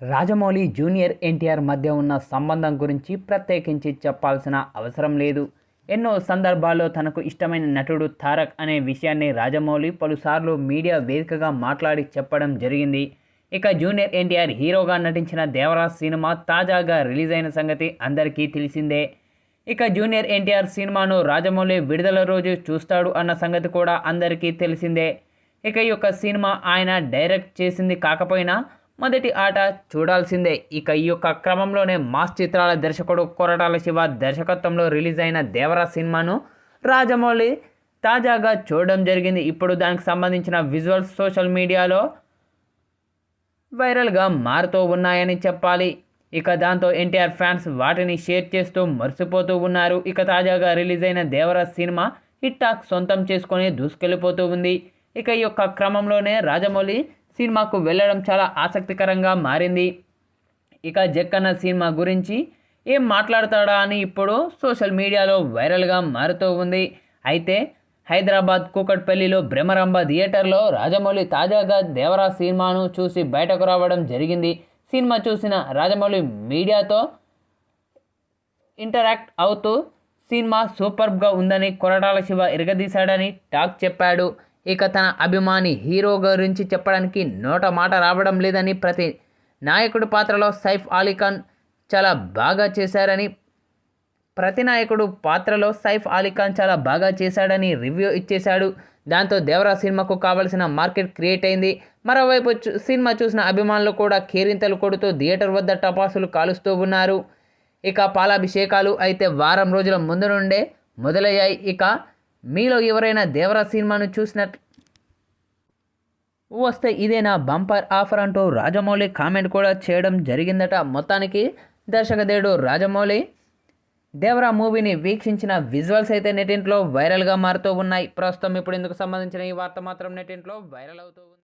Rajamouli junior NTR మధ్య ఉన్న సంబంధం గురించి ప్రత్యేకించి చెప్పాల్సిన అవసరం లేదు. ఎన్నో సందర్భాల్లో తనకు ఇష్టమైన నటుడు తారక్ అనే విషయాన్ని రాజమౌళి పలుసార్లు మీడియా వేదికగా మాట్లాడి చెప్పడం జరిగింది. ఇక జూనియర్ ఎన్టీఆర్ హీరోగా నటించిన దేవరాజ్ సినిమా తాజాగా రిలీజ్ అయిన సంగతి అందరికీ తెలిసిందే. ఇక జూనియర్ ఎన్టీఆర్ సినిమాను రాజమౌళి విడుదల రోజు చూస్తాడు అన్న సంగతి కూడా అందరికీ తెలిసిందే. ఇక ఈ యొక్క సినిమా ఆయన డైరెక్ట్ చేసింది కాకపోయినా మొదటి ఆట చూడాల్సిందే. ఇక ఈ యొక్క క్రమంలోనే మాస్ చిత్రాల దర్శకుడు కొరటాల శివ దర్శకత్వంలో రిలీజ్ అయిన దేవరా సినిమాను రాజమౌళి తాజాగా చూడడం జరిగింది. ఇప్పుడు దానికి సంబంధించిన విజువల్స్ సోషల్ మీడియాలో వైరల్గా మారుతూ ఉన్నాయని చెప్పాలి. ఇక దాంతో ఎన్టీఆర్ ఫ్యాన్స్ వాటిని షేర్ చేస్తూ మర్చిపోతూ ఉన్నారు. ఇక తాజాగా రిలీజ్ అయిన దేవరా సినిమా హిట్ టాక్ సొంతం చేసుకొని దూసుకెళ్ళిపోతూ ఉంది. ఇక ఈ యొక్క క్రమంలోనే రాజమౌళి సినిమాకు వెళ్ళడం చాలా ఆసక్తికరంగా మారింది. ఇక జక్కన్న సినిమా గురించి ఏం మాట్లాడతాడా అని ఇప్పుడు సోషల్ మీడియాలో వైరల్గా మారుతూ ఉంది. అయితే హైదరాబాద్ కూకట్పల్లిలో భ్రమరంభ థియేటర్లో రాజమౌళి తాజాగా దేవరా సినిమాను చూసి బయటకు రావడం జరిగింది. సినిమా చూసిన రాజమౌళి మీడియాతో ఇంటరాక్ట్ అవుతూ సినిమా సూపర్బ్గా ఉందని కొరటాల శివ ఇరగదీశాడని టాక్ చెప్పాడు. ఇక తన అభిమాని హీరో గురించి చెప్పడానికి నోట మాట రావడం లేదని ప్రతి నాయకుడు పాత్రలో సైఫ్ అలీఖాన్ చాలా బాగా చేశారని ప్రతి నాయకుడు పాత్రలో సైఫ్ అలీ ఖాన్ చాలా బాగా చేశాడని రివ్యూ ఇచ్చేశాడు. దాంతో దేవరా సినిమాకు కావలసిన మార్కెట్ క్రియేట్ అయింది. మరోవైపు సినిమా చూసిన అభిమానులు కూడా కేరింతలు కొడుతూ థియేటర్ వద్ద టపాసులు కాలుస్తూ ఉన్నారు. ఇక పాలాభిషేకాలు అయితే వారం రోజుల ముందు నుండే మొదలయ్యాయి. ఇక మీలో ఎవరైనా దేవరా సినిమాను చూసినట్లు వస్తే ఇదే నా బంపర్ ఆఫర్ అంటూ రాజమౌళి కామెంట్ కూడా చేయడం జరిగిందట. మొత్తానికి దర్శకదేవుడు రాజమౌళి దేవరా మూవీని వీక్షించిన విజువల్స్ అయితే నెటింట్లో వైరల్గా మారుతూ ఉన్నాయి. ప్రస్తుతం ఇప్పుడు ఇందుకు సంబంధించిన ఈ వార్త మాత్రం నెటింట్లో వైరల్ అవుతూ ఉంది.